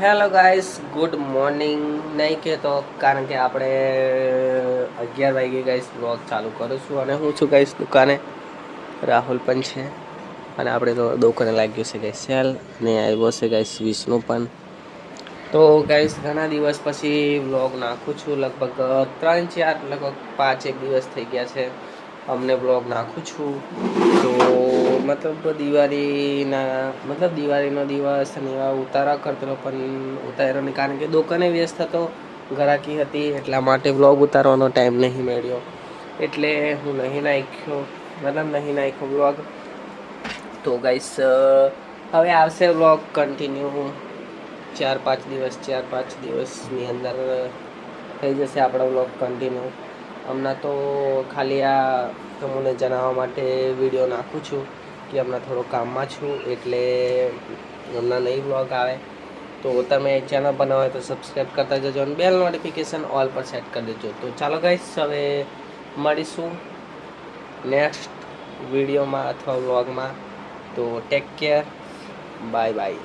Hello guys good morning નહીં કહેતો, કારણ કે આપણે અગિયાર વાગે ગાઈસ બ્લોગ ચાલુ કરું છું. અને હું છું ગાઈસ દુકાને. રાહુલ પણ છે. અને આપણે તો દુકાને લાગ્યું છે ગાઈસ સેલ. ને આવ્યો છે ગાઈસ વિષ્ણુ પણ. તો ગાઈસ ઘણા દિવસ પછી બ્લોગ નાખું છું. લગભગ ત્રણ, ચાર, લગભગ પાંચ, એક દિવસ થઈ ગયા છે. અમને બ્લોગ નાખું છું. તો મતલબ દિવાળીના, મતલબ દિવાળીનો દિવસ અને એવા ઉતારા કરતો પણ ઉતાર્યો નહીં કારણ કે દુકાને વ્યસ્ત હતો, ઘરાકી હતી, એટલા માટે બ્લોગ ઉતારવાનો ટાઈમ નહીં મળ્યો. એટલે હું નહીં નાખ્યો, મતલબ નહીં નાખ્યો બ્લોગ તો ગાઈસ હવે આવશે બ્લોગ કન્ટિન્યુ. ચાર પાંચ દિવસ, ચાર પાંચ દિવસની અંદર થઈ જશે આપણો બ્લોગ કન્ટિન્યુ. હમણાં તો ખાલી આ તમને જણાવવા માટે વીડિયો નાખું છું. કે હમણાં થોડો કામમાં છું, એટલે હમણાં નહીં બ્લોગ આવે. તો તમે ચેનલ બનાવો તો સબસ્ક્રાઈબ કરતા જજો અને બેલ નોટિફિકેશન ઓલ પર સેટ કરી દેજો. તો ચાલો ગાઈશ હવે મળીશું નેક્સ્ટ વિડીયોમાં અથવા વ્લોગમાં તો ટેક કેર બાય બાય